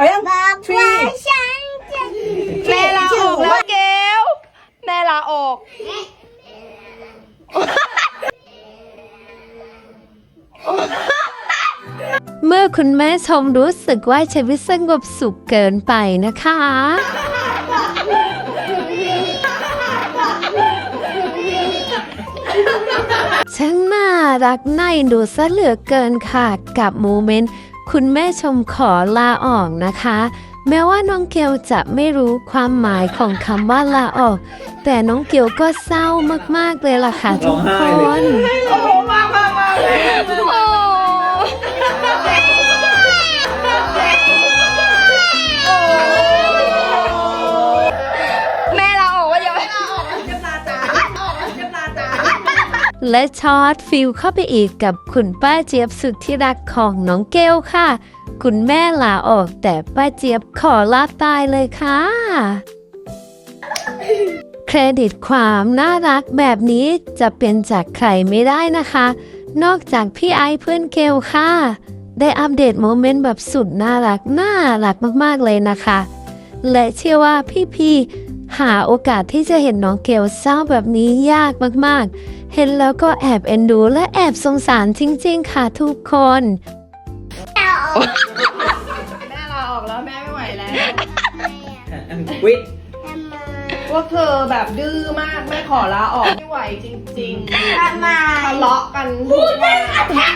เอายัง Three แม่ลาออกแล้วเกลแม่ลาออกเมื่อคุณแม่ชมรู้สึกว่าชีวิตสงบสุขเกินไปนะคะ ช่างน่ารักน่าดูซะเหลือเกินค่ะกับโมเมนต์ คุณแม่ชมขอลาออกนะคะ แม้ว่าน้องเกลจะไม่รู้ความหมายของคำว่าลาออก แต่น้องเกลก็เศร้ามากๆเลยล่ะค่ะทุกคน โอ้โหมามามาเลย และช็อตฟิลเข้าไปอีกกับคุณป้าเจี๊ยบสุดที่รักของน้องเกลค่ะ คุณแม่ลาออกแต่ป้าเจี๊ยบขอลาตายเลยค่ะ เครดิตความน่ารักแบบนี้จะเป็นจากใครไม่ได้นะคะ นอกจากพี่ไอเพื่อนเกลค่ะ ได้อัปเดตโมเมนต์แบบสุดน่ารักน่ารักมากๆเลยนะคะ และเชื่อว่าพี่ๆหาโอกาสที่จะเห็นน้องเกลเศร้าแบบนี้ยากมากๆ เห็นแล้วก็แอบเอ็นดูและแอบสงสารจริงๆค่ะทุกคน แม่ลาออกแล้วแม่ไม่ไหวแล้ว วิททำไมพวกเธอแบบดื้อมากแม่ขอลาออกไม่ไหวจริงๆทำไมทะเลาะกันทุกวัน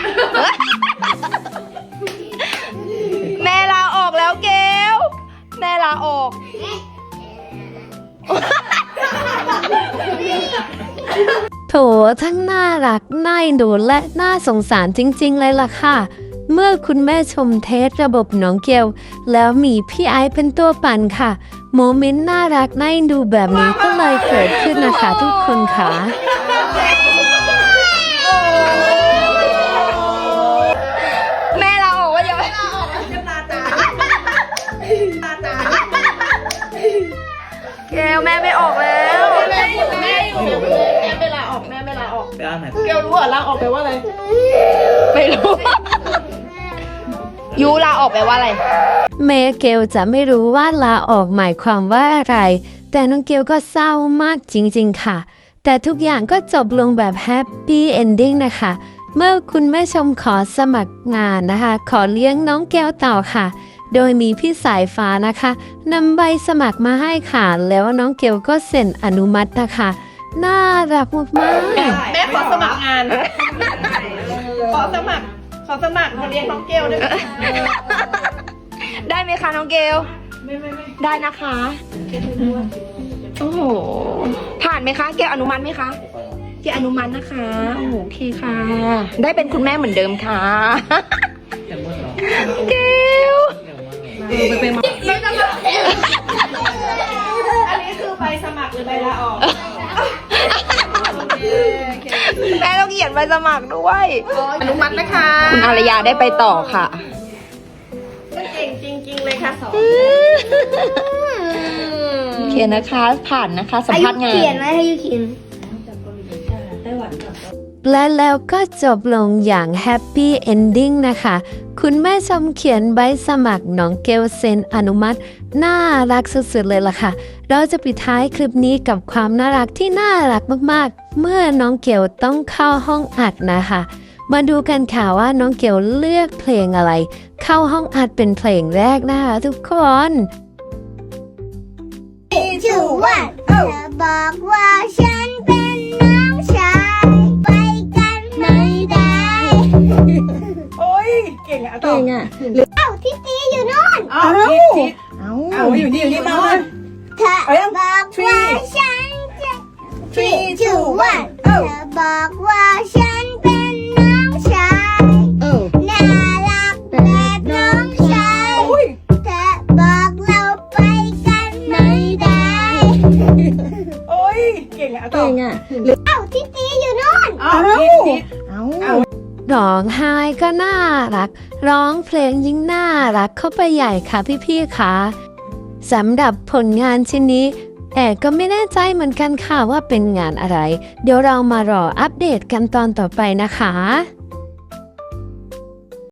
แม่ลาออกแล้วเกลแม่ลาออก ถทั้งน่ารักน่าอ็นดูและน่าสงสารจริง ๆ เลยล่ะค่ะ เมื่อคุณแม่ชมเทสระบบน้องเกลแล้วมีพี่ไอเป็นตัวปั่นค่ะ โมเมนต์น่ารักน่าอ็นดูแบบนี้ก็เลยเกิดขึ้นนะคะทุกคนค่ะแม่ลาออกว่าเดี๋ยวเกลแม่ไม่ออกแล้ว แม่แม่อยู่ เอาไหนเกลรู้เหรอลาออกแปลว่าอะไร ไม่รู้ ยูลาออกแปลว่าอะไร เมเกลจะไม่รู้ว่าลาออกหมายความว่าอะไร แต่น้องเกลก็เศร้ามากจริง ๆ ค่ะ แต่ทุกอย่างก็จบลงแบบแฮปปี้เอนดิ้งนะคะ เมื่อคุณแม่ชมขอสมัครงานนะคะ ขอเลี้ยงน้องแก้วต่อค่ะ โดยมีพี่สายฟ้านะคะนำใบสมัครมาให้ค่ะ แล้วน้องเกลก็เซ็นอนุมัตินะคะ น่ารักมากๆแม่ขอสมัครงาน ขอสมัคร ขอสมัครมาเรียนน้องเกลได้ไหมได้ไหมคะน้องเกลไม่ไม่ไม่ได้นะคะ โอ้โห ผ่านไหมคะ เกลอนุมัติไหมคะ เกลอนุมัตินะคะ โอ้โหโอเคค่ะ ได้เป็นคุณแม่เหมือนเดิมค่ะอย่างเมื่อเหรอเกลอย่างเมื่อเหรอไปเป็นมาอันนี้คือใบสมัครหรือใบลาออก แม่ต้องเขียนใบสมัครด้วย อนุมัตินะคะคุณอารยาได้ไปต่อค่ะ เก่งจริง ๆ เลยค่ะสอนโอเคนะคะ ผ่านนะคะสัมอายุภาษณ์งานเขียนไหมอายุเขียน และแล้วก็จบลงอย่างแฮปปี้เอนดิ้งนะคะ คุณแม่ชมเขียนใบสมัครน้องเกลเซนอนุมัติ น่ารักสุดๆเลยล่ะค่ะ เราจะปิดท้ายคลิปนี้กับความน่ารักที่น่ารักมากๆ เมื่อน้องเกลต้องเข้าห้องอัดนะคะ มาดูกันค่ะว่าน้องเกลเลือกเพลงอะไร เข้าห้องอัดเป็นเพลงแรกนะคะทุกคนชื่อว่าเธอบอกว่าฉันเป็น โอ้ยเก่งอะต่อเอ้าที่ตีอยู่นู่นเอาทิศเอาอยู่นี่อยู่นี่มาเธอเอายังบอก Three ว่าฉันจะ Three ชื่อ two ว่า one เธอบอกว่าฉันเป็นน้องชายน่ารักแบบน้องชายโอ้ยเธอบอกเราไปกันไม่ได้ โอ้ยเก่งอะต่อเอ้าที่ตี ร้องไห้ก็น่ารัก ร้องเพลงยิ่งน่ารักเข้าไปใหญ่ค่ะพี่ๆค่ะสำหรับผลงานชิ้นนี้แอบก็ไม่แน่ใจเหมือนกันค่ะว่าเป็นงานอะไร เดี๋ยวเรามารออัปเดตกันตอนต่อไปนะคะ